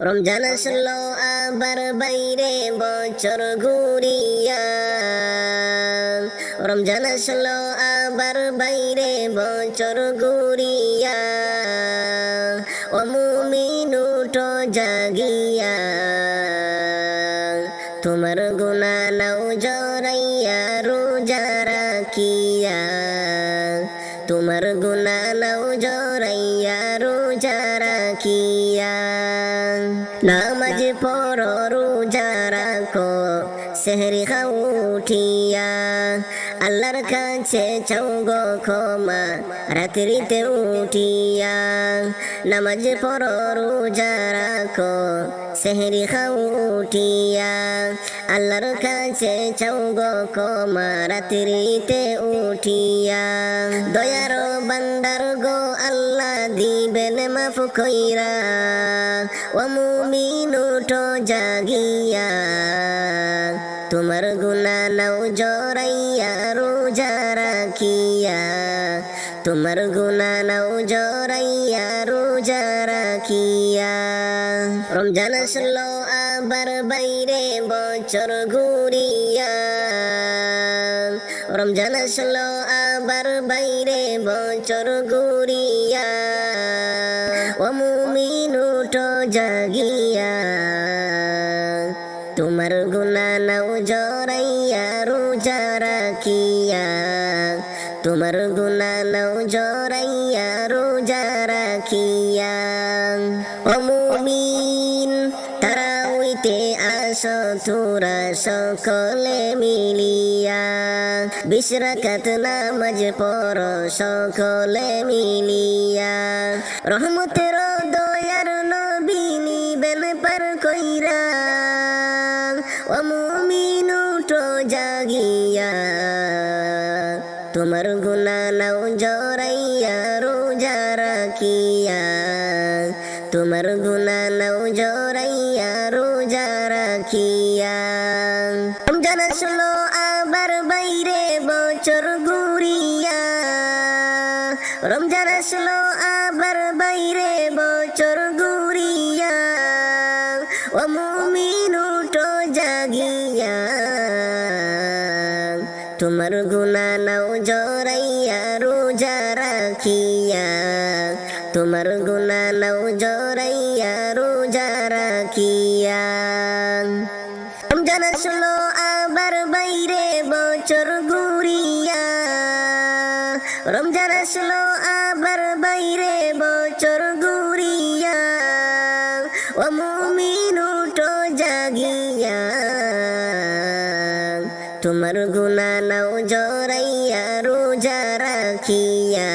রমজান আসলো, আবার বাইরে বছর ঘুরিয়া। রমজান আসলো, আবার বাইরে বছর ঘুরিয়া। ও মুমিন উঠো জাগিয়া। তোমার গুনা নাও জরাইয়া, রোজা রাখিয়া। তোমার গুনা নাও জরাইয়া, রোজা রাখিয়া। নামাজ পড় রোজা রাখো। সেহরি খাও উঠিয়া, আল্লাহর কাছে চাও গো ক্ষমা রাত্রিতে উঠিয়া, নামাজ পড়, রোজা রাখো, সেহরি খাও উঠিয়া, আল্লাহর কাছে চাও ক্ষমা রাত্রিতে উঠিয়া। দয়ার বান্দার গো আল্লাহ দিবেন মাফ কইরা, ও মুমিন উঠো জাগিয়া। তোমার গুনা নাও জরাইয়া, রোজা রাখিয়া। তোমার গুনা নাও জরাইয়া, রোজা রাখিয়া। রমজান আসলো, আবার বাইরে বছর ঘুরিয়া। রমজান আসলো, আবার বাইরে বছর ঘুরিয়া। ও মুমিন জাগিয়া। তোমার গুনা নাও জরাইয়া, রোজা রাখিয়া। তোমার গুনা নাও জরাইয়া, রোজা রাখিয়া। ও মুমিন তারা উইতে আসো, তোরা সকলে মিলিয়া। বিশ্রাকাত নামাজ পড়, সকলে মিলিয়া। রহমতের দয়ার নবী নিবেন পার কইরা ও মুমিন উঠো জাগিয়া, তোমার গুনা নাও জরাইয়া, রোজা রাখিয়া। তোমার গুনা নাও জরাইয়া, রোজা রাখিয়া। রমজান আসলো, আবার বাইরে বছর ঘুরিয়া। রমজান আসলো, আবার বাইরে বছর ঘুরিয়া। ও তোমার গুনা নাও জরাইয়া, রোজা রাখিয়া। তোমার গুনা নাও জরাইয়া, রোজা রাখিয়া। রমজান আসলো, আবার বাইরে বছর ঘুরিয়া। রমজান আসলো তোমার গুনা নাও জরাইয়া, রোজা রাখিয়া।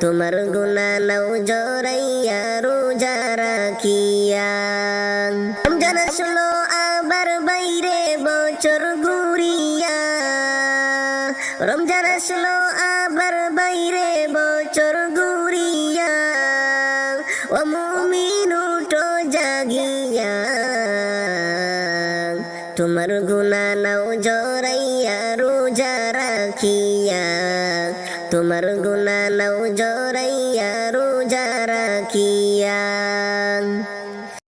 তোমার গুনা নাও জরাইয়া, রোজা রাখিয়া। রমজান আসলো, আবার বাইরে বছর ঘুরিয়া। রমজান আসলো তোমার গুনা নাও জরাইয়া রোজা রাখিয়া। তোমার গুনা নাও জরাইয়া রোজা রাখিয়া।